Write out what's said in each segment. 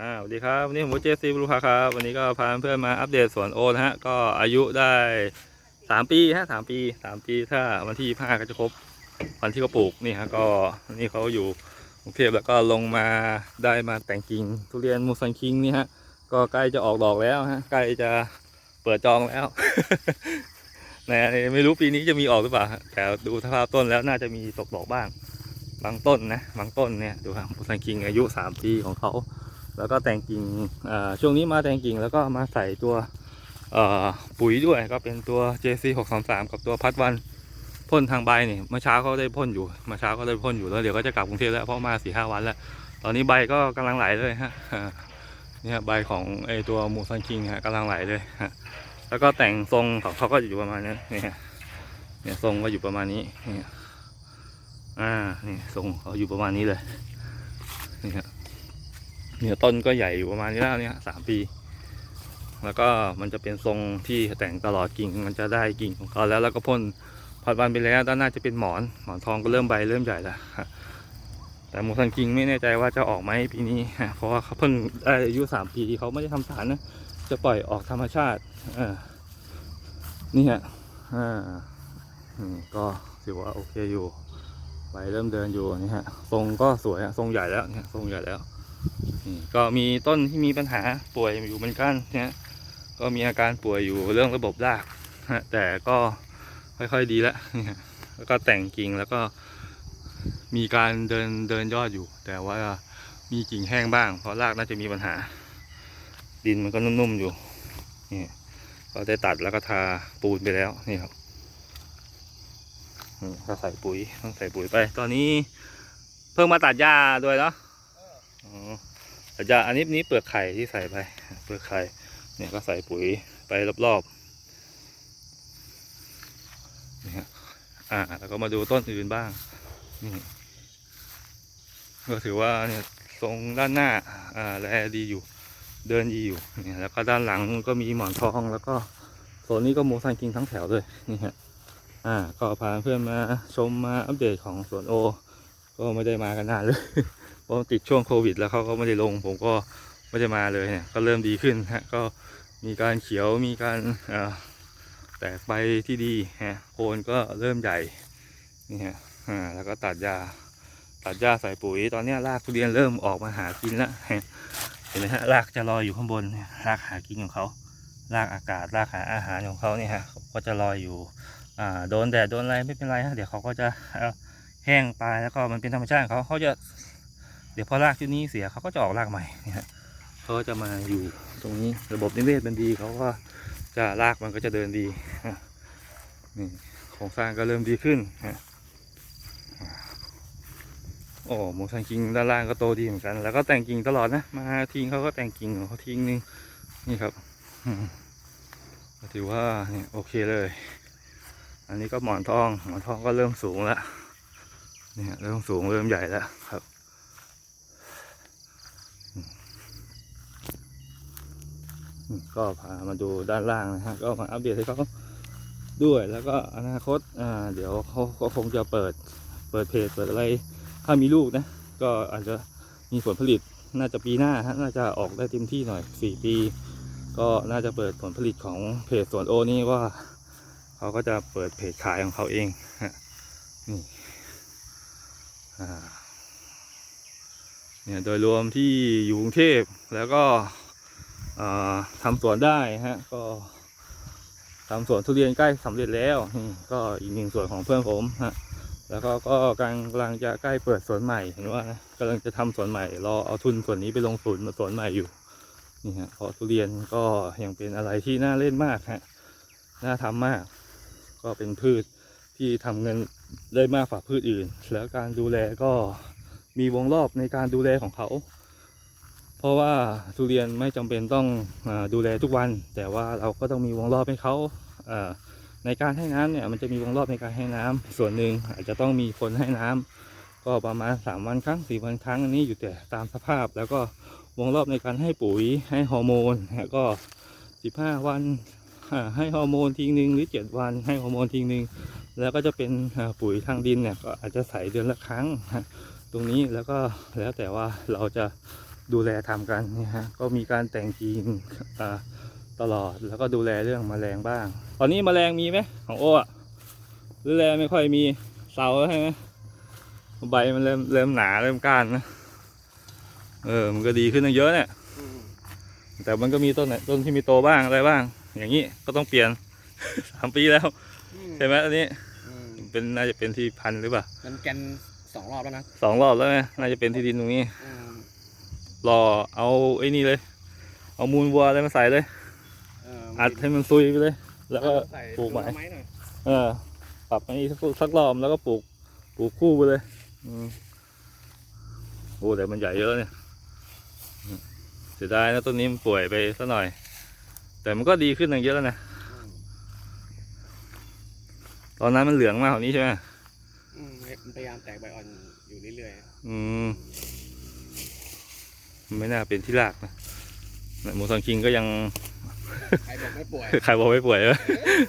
อ่าสวัสดีครับวันนี้ผมเจสซีบลูคาครับวันนี้ก็พาเพื่อนมาอัปเดตสวนโอนะฮะก็อายุได้สามปีฮะสามปีสามปีถ้าวันที่ห้าก็จะครบวันที่เขาปลูกนี่ฮะก็นี่เขาอยู่กรุงเทพแล้วก็ลงมาได้มาแต่งกิ่งทุเรียนมูซันคิงนี่ฮะก็ใกล้จะออกดอกแล้วฮะใกล้จะเปิดจองแล้วนะไม่รู้ปีนี้จะมีออกหรือเปล่าแต่ดูสภาพต้นแล้วน่าจะมีตกดอกบ้าง บางต้นนะบางต้นเนี่ยดูครับมูซันคิงอายุสามปีของเขา แล้วก็แต่งกิ่งช่วงนี้มาแต่งกิ่งแล้วก็มาใส่ตัวปุ๋ยด้วยก็เป็นตัว JC 6 3 3กับตัวพัดวันพ่นทางใบนี่เมื่อเช้าเขาได้พ่นอยู่เมื่อเช้าก็ได้พ่นอยู่แล้วเดี๋ยวก็จะกลับกรุงเทพแล้วเพราะมาสี่ห้าวันแล้ว ตอนนี้ใบก็กำลังไหลเลยฮะเนี่ยใบของไอตัวมูซันคิงฮะกำลังไหลเลยฮะแล้วก็แต่งทรงของเขาก็อยู่ประมาณนี้นี่ฮะเนี่ยทรงก็อยู่ประมาณนี้นี่อ่านี่ทรงเขาอยู่ประมาณนี้เลยนี่ฮะ เนี่ยต้นก็ใหญ่อยู่ประมาณนี้แล้วเนี่ยสามปี แล้วก็มันจะเป็นทรงที่แต่งตลอดกิ่งมันจะได้กิ่งของเขาแล้วแล้วก็พ่นผัดวันไปแล้วด้านหน้าจะเป็นหมอนหมอนทองก็เริ่มใบเริ่มใหญ่แล้วแต่มูซันกิงไม่แน่ใจว่าจะออกไหมปีนี้ เพราะว่าเขาเพิ่งอายุสามปีเขาไม่ได้ทำสารนะจะปล่อยออกธรรมชาติอ่านี่ฮะอ่าก็ถือว่าโอเคอยู่ใบเริ่มเดินอยู่นี่ฮะทรงก็สวยฮะทรงใหญ่แล้วเนี่ยทรงใหญ่แล้ว ก็มีต้นที่มีปัญหาป่วยอยู่เหมือนกันเนี่ยก็มีอาการป่วยอยู่เรื่องระบบรากแต่ก็ค่อยๆดีแล้วเนี่ยแล้วก็แต่งกิ่งแล้วก็มีการเดินเดินยอดอยู่ แต่ว่ามีกิ่งแห้งบ้าง เพราะรากน่าจะมีปัญหา ดินมันก็นุ่มๆอยู่นี่ก็ได้ตัดแล้วก็ทาปูนไปแล้วนี่ครับนี่ก็ใส่ปุ๋ยต้องใส่ปุ๋ยไป ตอนนี้เพิ่งมาตัดหญ้าด้วยเนาะ อ๋อแต่จะอันนี้นี้เปลือกไข่ที่ใส่ไป เปลือกไข่เนี่ยก็ใส่ปุ๋ยไปรอบๆนี่ฮะอ่าแล้วก็มาดูต้นอื่นบ้างนี่ก็ถือว่าเนี่ยทรงด้านหน้าอ่าแลดีอยู่เดินดีอยู่เนี่ยแล้วก็ด้านหลังก็มีหมอนทองแล้วก็โซนนี้ก็โมซันกิงทั้งแถวเลยนี่ฮะอ่าก็พาเพื่อนมาชมมาอัปเดตของสวนโอ ก็ไม่ได้มากันนานเลย เพราะติดช่วงโควิด แล้วเขาก็ไม่ได้ลง ผมก็ไม่ได้มาเลยเนี่ยก็เริ่มดีขึ้นฮะก็มีการเขียวมีการแตกใบที่ดีฮะโคนก็เริ่มใหญ่นี่ฮะแล้วก็ตัดหญ้าตัดหญ้าใส่ปุ๋ยตอนนี้รากทุเรียนเริ่มออกมาหากินแล้วเห็นไหมฮะรากจะลอยอยู่ข้างบนรากหากินของเขารากอากาศรากหาอาหารของเขาเนี่ยฮะก็จะลอยอยู่อ่าโดนแดดโดนอะไรไม่เป็นไรฮะเดี๋ยวเขาก็จะแห้งตายแล้วก็มันเป็นธรรมชาติของเขาเขาจะ เดี๋ยวพอรากชุดนี้เสียเขาก็จะออกรากใหม่เนี่ยเขาก็จะมาอยู่ตรงนี้ระบบนิเวศมันดีเขาก็จะรากมันก็จะเดินดีนี่โครงสร้างก็เริ่มดีขึ้นฮะโอ้โมซันกิ่งด้านล่างก็โตดีเหมือนกัน แล้วก็แต่งกิ่งตลอดนะ มาทิ้งเขาก็แต่งกิ่งของเขาทิ้งนึงนี่ครับถือว่าเนี่ยโอเคเลย อันนี้ก็หมอนทอง หมอนทองก็เริ่มสูงแล้วเนี่ยเริ่มสูงเริ่มใหญ่แล้วครับอืมอืม ก็พามาดูด้านล่างนะฮะก็มาอัปเดตให้เขาด้วยแล้วก็อนาคตอ่าเดี๋ยวเขาก็คงจะเปิดเปิดเพจเปิดอะไรถ้ามีลูกนะ ก็อาจจะมีผลผลิตน่าจะปีหน้าฮะน่าจะออกได้เต็มที่หน่อยสี่ปี ก็น่าจะเปิดผลผลิตของเพจสวนโอนี่ว่าเขาก็จะเปิดเพจขายของเขาเองฮะนี่เนี่ยโดยรวมที่อยู่กรุงเทพแล้วก็ ทำสวนได้ฮะ ก็ทำสวนทุเรียนใกล้สำเร็จแล้วนี่ก็อีกหนึ่งสวนของเพื่อนผมฮะแล้วก็ก็กำลังจะใกล้เปิดสวนใหม่เห็นว่านะกำลังจะทำสวนใหม่รอเอาทุนส่วนนี้ไปลงทุนสวนใหม่อยู่นี่ฮะเพราะทุเรียนก็ยังเป็นอะไรที่น่าเล่นมากฮะน่าทำมาก ก็เป็นพืชที่ทำเงินได้มากกว่าพืชอื่น แล้วการดูแลก็มีวงรอบในการดูแลของเขา ราะว่าทุเรียนไม่จำเป็นต้องอดูแลทุกวัน แต่ว่าเราก็ต้องมีวงรอบให้เขาในการให้น้ำเนี่ยมันจะมีวงรอบในการให้น้ำส่วนหนึ่งอาจจะต้องมีคนให้น้ำก็ประมาณสามวันครั้งสี่วันครั้งอันนี้อยู่แต่ตามสภาพ แล้วก็วงรอบในการให้ปุ๋ยให้ฮอร์โมนก็สิบห้าวันให้ฮอร์โมนทิ้งหนึ่งหรือเจ็ดวันให้ฮอร์โมนทิ้งหนึ่งแล้วก็จะเป็นปุ๋ยทางดินเนี่ยก็อาจจะใส่เดือนละครั้งตรงนี้แล้วก็แล้วแต่ว่าเราจะ ดูแลทำกันเนี่ยฮะก็มีการแต่งจริงอ่าตลอดแล้วก็ดูแลเรื่องแมลงบ้าง ตอนนี้แมลงมีไหมของโอ้อะดูแลไม่ค่อยมีเสาใช่ไหมใบมันเริ่มเริ่มหนาเริ่มก้านนะเออมันก็ดีขึ้นตั้งเยอะเนี่ยอืมแต่มันก็มีต้นไหนต้นที่มีโตบ้างอะไรบ้าง อย่างนี้ก็ต้องเปลี่ยนสามปีแล้วอืมใช่ไหมอันนี้อืมเป็นน่าจะเป็นที่พันธุ์หรือเปล่ามันแกนสองรอบแล้วนะสองรอบแล้วไงน่าจะเป็นที่ดินตรงนี้อืม รอเอาไอ้นี่เลย เอามูลวัวอะไรมาใส่เลยเอัดให้มันซุยไปเลย แล้วก็ใส่ปลูกใหม่ต้นไม้หน่อยเออ ปรับอันนี้สักสักรอบแล้วก็ปลูก ปลูกคู่ไปเลยอืมโอ้แต่มันใหญ่เยอะเนี่ยอืมเสียดายนะต้นนี้มันป่วยไปสักหน่อย แต่มันก็ดีขึ้นตั้งเยอะแล้วนะอืมตอนนั้นมันเหลืองมากกว่านี้ใช่ไหมอืมมันพยายามแตกใบอ่อนอยู่เรื่อยอืม ไม่น่าเป็นที่รากนะหมูสังคิงก็ยังๆใครบอกไม่ป่วยใครบอกไม่ป่วยวะ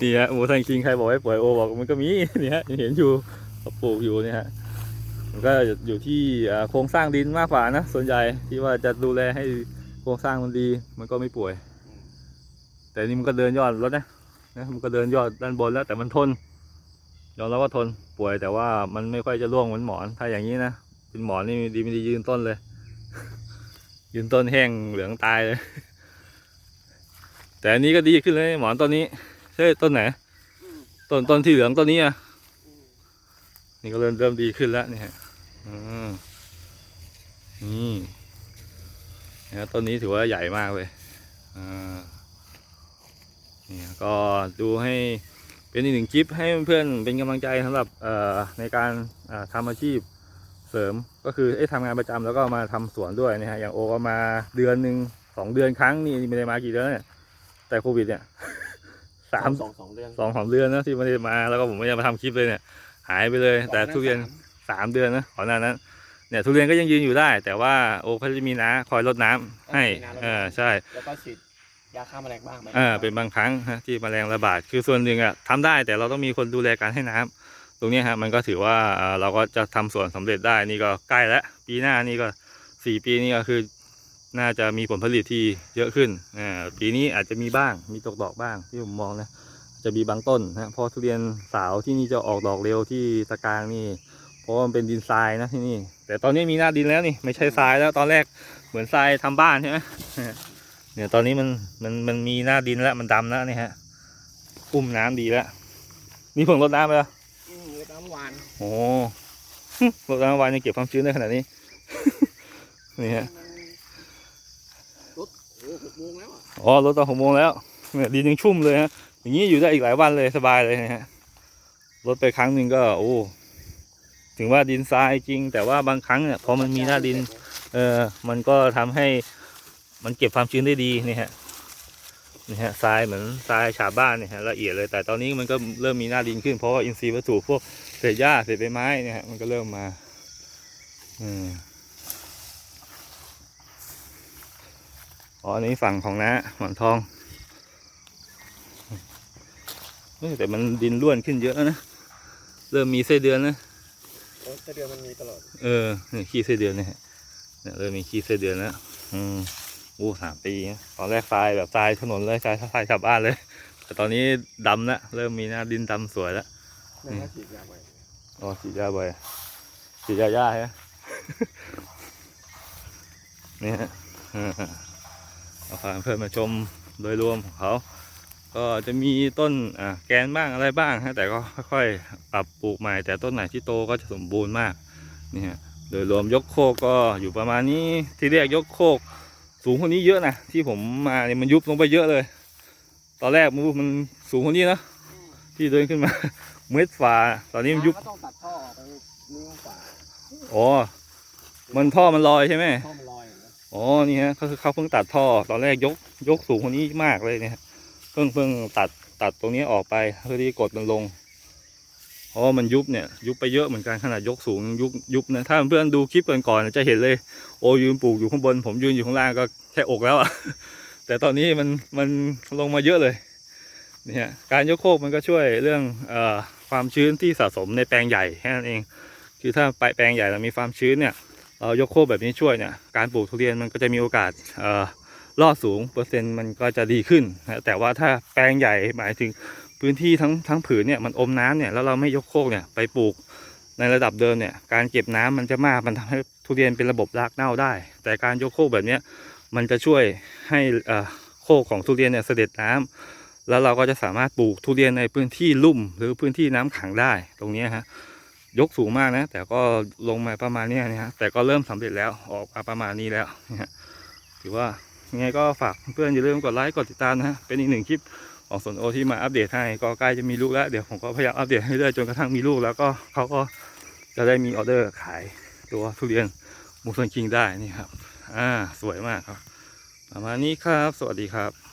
นี่ฮะหมูสังคิงใครบอกไม่ป่วยโอบอกมันก็มีนี่ฮะยังเห็นอยู่เขาปลูกอยู่เนี่ยฮะมันก็อยู่ที่อ่าโครงสร้างดินมากกว่านะส่วนใหญ่ที่ว่าจะดูแลให้โครงสร้างมันดี มันก็ไม่ป่วยอืมแต่นี่มันก็เดินยอดแล้วนะนะมันก็เดินยอดด้านบนแล้ว แต่มันทนยอมรับว่าทนป่วยแต่ว่ามันไม่ค่อยจะร่วงเหมือนหมอนถ้าอย่างนี้นะเป็นหมอนนี่ดีไม่ดียืนต้นเลย ยืนต้นแห้งเหลืองตายเลย แต่อันนี้ก็ดีขึ้นเลยหมอนต้นนี้ใช่ต้นไหน ต้นต้นที่เหลืองต้นนี้อะนี่ก็เริ่มเริ่มดีขึ้นแล้วนี่ฮะอืมนี่นะต้นนี้ถือว่าใหญ่มากเลยอ่านี่ก็ดูให้เป็นอีกหนึ่งคลิปให้เพื่อนๆเป็นกำลังใจสำหรับเอ่อในการทำอาชีพ เสริมก็คือเอ้ทำงานประจำแล้วก็มาทำสวนด้วยนะฮะอย่างโอก็มาเดือนหนึ่งสองเดือนครั้งนี่ไม่ได้มากี่เดือนแล้วเนี่ยแต่โควิดเนี่ยสามสองสองเดือนสองสามเดือนนะที่ไม่ได้มาแล้วก็ผมไม่ได้มาทำคลิปเลยเนี่ย หายไปเลย แต่ทุเรียนสามสามเดือนนะก่อนหน้านั้นเนี่ยทุเรียนก็ยังยืนอยู่ได้ แต่ว่าโอ้เขาจะมีน้าคอยรดน้ำให้เออใช่แล้วก็ฉีดยาฆ่าแมลงบ้างไหมเออเป็นบางครั้งฮะที่แมลงระบาดคือส่วนหนึ่งอะทำได้แต่เราต้องมีคนดูแลการให้น้ำ ตรงนี้ยฮะมันก็ถือว่าเราก็จะทำสวนสำเร็จได้นี่ก็ใกล้แล้วปีหน้านี่ก็สี่ปีนี่ก็คือน่าจะมีผลผลิตที่เยอะขึ้นปีนี้อาจจะมีบ้างมีตกดอกบ้างที่ผมมองนะจะมีบางต้นนะเพราะทุเรียนสาวที่นี่จะออกดอกเร็วที่ตะกางนี่ เพราะมันเป็นดินทรายนะที่นี่ แต่ตอนนี้มีหน้าดินแล้วนี่ไม่ใช่ทรายแล้วตอนแรกเหมือนทรายทำบ้านใช่ไหมเนี่ยตอนนี้มันมันมันมีหน้าดินแล้วมันดำแล้วนี่ฮะอุ้มน้ำดีแล้วนี่เพิ่งรดน้ำไปแล้วานโอ้รดน้ำวันยังเก็บความชื้นได้ขนาดนี้ นี่ฮะรถโอ้โหหกโมงแล้วอะอ๋อรถตอนหกโมงแล้วเนี่ยดินยังชุ่มเลยฮะอย่างนี้อยู่ได้อีกหลายวันเลยสบายเลยนะฮะรถไปครั้งหนึ่งก็โอ้ถึงว่าดินทรายจริง แต่ว่าบางครั้งเนี่ยพอมันมีหน้าดิน เออมันก็ทำให้มันเก็บความชื้นได้ดีนี่ฮะนี่ฮะทรายเหมือนทรายฉาบบ้านเนี่ยฮะละเอียดเลยแต่ตอนนี้มันก็เริ่มมีหน้าดินขึ้นเพราะว่าอินทรีย์วัตถุพวก เศษหญ้าเศษใบไม้เนี่ยฮะมันก็เริ่มมาอืมอ๋ออันนี้ฝั่งของน้าหมอนทองเฮ้ยแต่มันดินร่วนขึ้นเยอะแล้วนะ เริ่มมีไส้เดือนนะโอ้แต่เดือนมันมีตลอด เออเนี่ยขี้ไส้เดือนเนี่ยฮะเนี่ยเริ่มมีขี้ไส้เดือนแล้ว อืมโอ้สามปีนะตอนแรกทรายแบบทรายถนนเลยทรายทรายชาวบ้านเลย แต่ตอนนี้ดำแล้วเริ่มมีหน้าดินดำสวยแล้ว นั่นก็ฉีดยาไปอ๋อฉีดยาบ่อยฉีดยาย่าใช่ไหมนี่ฮะอืมเอาพาเพื่อนมาชมโดยรวมของเขา ก็จะมีต้นอ่าแกนบ้างอะไรบ้างฮะแต่ก็ค่อยๆปรับปลูกใหม่ แต่ต้นไหนที่โตก็จะสมบูรณ์มากนี่ฮะโดยรวมยกโคกก็อยู่ประมาณนี้ที่เรียกยกโคก สูงคนนี้เยอะนะที่ผมมาเนี่ยมันยุบลงไปเยอะเลย ตอนแรกมันมันสูงคนนี้นะที่เดินขึ้นมา เม็ดฝาตอนนี้มันยุบก็ต้องตัดท่อออกไปนิ้วฝาอ๋อมันท่อมันลอยใช่ไหมท่อมันลอยอย่างเงี้ยอ๋อนี่ฮะเขาเขาเพิ่งตัดท่อ ตอนแรกยกยกสูงคนนี้มากเลยเนี่ยฮะเพิ่งเพิ่งตัดตัดตรงนี้ออกไปเพื่อที่กดมันลงเพราะว่ามันยุบเนี่ย ยุบไปเยอะเหมือนกันขนาดยกสูงยุบยุบนะถ้าเพื่อนๆดูคลิปก่อนๆจะเห็นเลย โอยืนปลูกอยู่ข้างบน ผมยืนอยู่ข้างล่างก็แค่อกแล้วอะแต่ตอนนี้มันมันลงมาเยอะเลยเนี่ยการยกโคกมันก็ช่วยเรื่องเอ่อ ความชื้นที่สะสมในแปลงใหญ่แค่นั้นเอง คือถ้าไปแปลงใหญ่เรามีความชื้นเนี่ยเรายกโคกแบบนี้ช่วยเนี่ยการปลูกทุเรียนมันก็จะมีโอกาสเอ่อรอดสูงเปอร์เซ็นต์มันก็จะดีขึ้นนะแต่ว่าถ้าแปลงใหญ่หมายถึงพื้นที่ทั้งทั้งผืนเนี่ยมันอมน้ำเนี่ยแล้วเราไม่ยกโคกเนี่ยไปปลูกในระดับเดิมเนี่ยการเก็บน้ำมันจะมากมันทำให้ทุเรียนเป็นระบบรากเน่าได้ แต่การยกโคกแบบนี้มันจะช่วยให้อ่อโคกของทุเรียนเนี่ยเสด็จน้ำ แล้วเราก็จะสามารถปลูกทุเรียนในพื้นที่ลุ่ม หรือพื้นที่น้ำขังได้ตรงนี้ฮะยกสูงมากนะ แต่ก็ลงมาประมาณนี้นะฮะแต่ก็เริ่มสำเร็จแล้วออกมาประมาณนี้แล้วถือว่ายังไงก็ฝากเพื่อนอย่าลืมกดไลค์กดติดตามนะฮะเป็นอีกหนึ่งคลิปของสนโอที่มาอัปเดตให้ก็ใกล้จะมีลูกแล้ว เดี๋ยวผมก็พยายามอัปเดตให้เรื่อยจนกระทั่งมีลูกแล้วก็เขาก็จะได้มีออเดอร์ขายตัวทุเรียนมูซันคิงได้นี่ครับ อ่าสวยมากครับ ประมาณนี้ครับ สวัสดีครับ